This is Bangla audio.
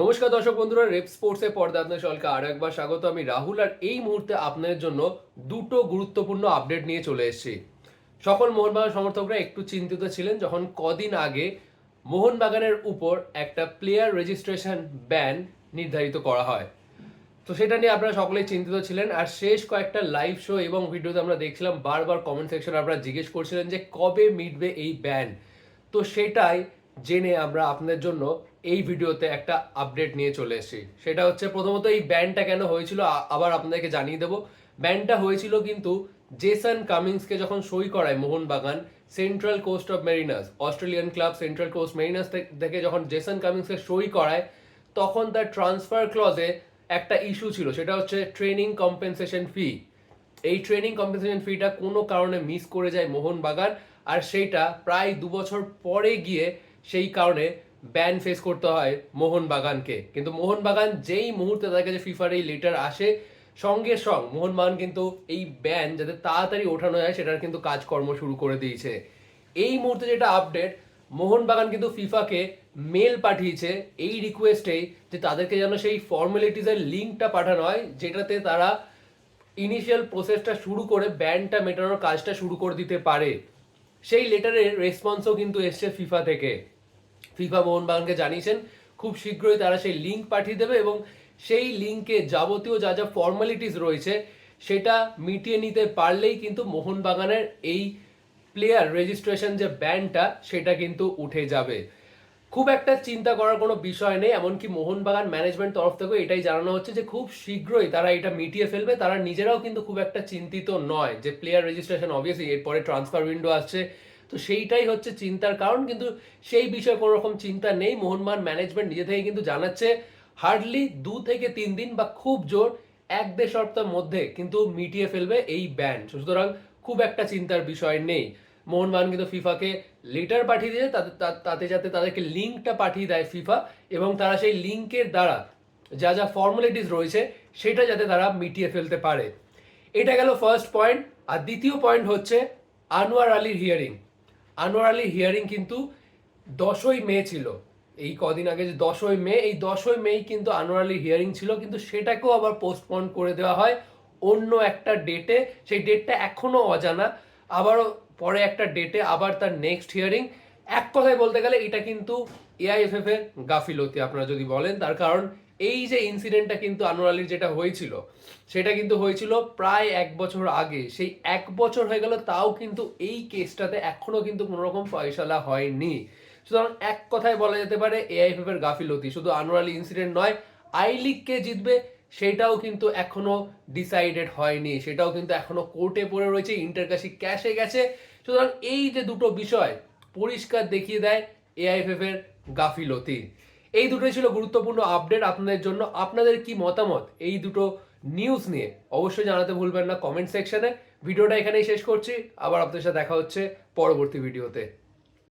নমস্কার দর্শক বন্ধুরা, রেপ স্পোর্টসে পর্দা আপনার সকলকে আরও একবার স্বাগত। আমি রাহুল আর এই মুহূর্তে আপনাদের জন্য দুটো গুরুত্বপূর্ণ আপডেট নিয়ে চলে এসেছি। সকল মোহনবাগান সমর্থকরা একটু চিন্তিত ছিলেন যখন কদিন আগে মোহনবাগানের উপর একটা প্লেয়ার রেজিস্ট্রেশন ব্যান নির্ধারিত করা হয়। তো সেটা নিয়ে আপনারা সকলেই চিন্তিত ছিলেন। আর শেষ কয়েকটা লাইভ শো এবং ভিডিওতে আমরা দেখছিলাম, বারবার কমেন্ট সেকশনে আপনারা জিজ্ঞেস করছিলেন যে কবে মিটবে এই ব্যান তো সেটাই জেনে আমরা আপনাদের জন্য এই ভিডিওতে একটা আপডেট নিয়ে চলে এসেছি। সেটা হচ্ছে প্রথমত এই ব্যানটা কেন হয়েছিল আবার আপনাদেরকে জানিয়ে দেবো। ব্যানটা হয়েছিল কিন্তু জেসন কামিংসকে যখন সই করায় Mohun Bagan central coast of mariners Australian club central coast mariners থেকে যখন জেসন কামিংসকে সই করায়, তখন তার ট্রান্সফার ক্লজে একটা ইস্যু ছিল, সেটা হচ্ছে ট্রেনিং কম্পেনসেশন ফি এই ট্রেনিং কম্পেনসেশন ফিটা কোনো কারণে মিস করে যায় মোহনবাগান, আর সেইটা প্রায় দু বছর পরে গিয়ে সেই কারণে ব্যান ফেস করতে হয় মোহনবাগানকে। কিন্তু মোহনবাগান যেই মুহূর্তে তাদের কাছে ফিফার এই লেটার আসে, সঙ্গে সঙ্গ মোহনবাগান কিন্তু এই ব্যান যাতে তাড়াতাড়ি ওঠানো যায়, সেটার কিন্তু কাজকর্ম শুরু করে দিয়েছে। এই মুহূর্তে যেটা আপডেট মোহনবাগান কিন্তু ফিফাকে মেল পাঠিয়েছে এই রিকোয়েস্টেই যে তাদেরকে যেন সেই ফর্মালিটিজের লিঙ্কটা পাঠানো হয়, যেটাতে তারা ইনিশিয়াল প্রসেসটা শুরু করে ব্যানটা মেটানোর কাজটা শুরু করে দিতে পারে। সেই লেটারের রেসপন্সও কিন্তু এসছে ফিফা থেকে। ফিফা মোহনবাগানকে জানিয়েছেন, খুব শীঘ্রই তারা সেই লিঙ্ক পাঠিয়ে দেবে এবং সেই লিঙ্কে যাবতীয় যা যা ফর্মালিটিস রয়েছে, সেটা মিটিয়ে নিতে পারলেই কিন্তু মোহনবাগানের এই প্লেয়ার রেজিস্ট্রেশন যে ব্যানটা সেটা কিন্তু উঠে যাবে। খুব একটা চিন্তা করার কোনো বিষয় নেই, এমনকি মোহনবাগান ম্যানেজমেন্ট তরফ থেকেও এটাই জানানো হচ্ছে যে খুব শীঘ্রই তারা এটা মিটিয়ে ফেলবে। তারা নিজেরাও কিন্তু খুব একটা চিন্তিত নয় যে প্লেয়ার রেজিস্ট্রেশন অবভিয়াসলি এরপরে ট্রান্সফার উইন্ডো আসছে তো সেইটাই হচ্ছে চিন্তার কারণ। কিন্তু সেই বিষয়ে কোনো রকম চিন্তা নেই। মোহনমান ম্যানেজমেন্ট নিজে থেকে কিন্তু জানাচ্ছে হার্ডলি দু থেকে তিন দিন বা খুব জোর এক দেড় সপ্তাহের মধ্যে কিন্তু মিটিয়ে ফেলবে এই ব্যান সুতরাং খুব একটা চিন্তার বিষয় নেই। মোহনবাগান কিন্তু ফিফাকে লেটার পাঠিয়ে দিয়ে তাতে তাতে যাতে তাদেরকে লিঙ্কটা পাঠিয়ে দেয় ফিফা এবং তারা সেই লিঙ্কের দ্বারা যা যা ফর্মালিটিস রয়েছে সেটা যাতে তারা মিটিয়ে ফেলতে পারে। এটা গেল ফার্স্ট পয়েন্ট আর দ্বিতীয় পয়েন্ট হচ্ছে আনোয়ার আলীর হিয়ারিং আনোয়ার আলীর হিয়ারিং কিন্তু দশই মে ছিল। এই কদিন আগে যে দশই মে, এই দশই মেই কিন্তু আনোয়ার আলীর হিয়ারিং ছিল, কিন্তু সেটাকেও আবার পোস্টপন করে দেওয়া হয় অন্য একটা ডেটে সেই ডেটটা এখনও অজানা। আবারও পরে একটা ডেটে আবার তার নেক্সট হিয়ারিং এক কথায় বলতে গেলে এটা কিন্তু এআইএফএফ এর গাফিলতি, আপনারা যদি বলেন। তার কারণ এই যে ইনসিডেন্টটা কিন্তু আনোয়ার আলীর যেটা হয়েছিল, সেটা কিন্তু হয়েছিল প্রায় এক বছর আগে। সেই এক বছর হয়ে গেল, তাও কিন্তু এই কেসটাতে এখনও কিন্তু কোনো রকম ফয়সালা হয়নি। সুতরাং এক কথায় বলা যেতে পারে এআইএফএফ এর গাফিলতি। শুধু আনোয়ার আলী ইনসিডেন্ট নয়, আই লিগ কে জিতবে, সেটাও কিন্তু এখনও ডিসাইডেড হয়নি। সেটাও কিন্তু এখনও কোর্টে পড়ে রয়েছে ইন্টারকাশি ক্যাশে গেছে। সুতরাং এই যে দুটো বিষয়, পরিষ্কার দেখিয়ে দেয় এআইএফএফ গাফিলতি। এই দুটোই ছিল গুরুত্বপূর্ণ আপডেট আপনাদের জন্য। আপনাদের কি মতামত? এই দুটো নিউজ নিয়ে অবশ্যই জানাতে ভুলবেন না কমেন্ট সেকশনে ভিডিওটা এখানেই শেষ করছি। আবার আপনাদের সাথে দেখা হচ্ছে পরবর্তী ভিডিওতে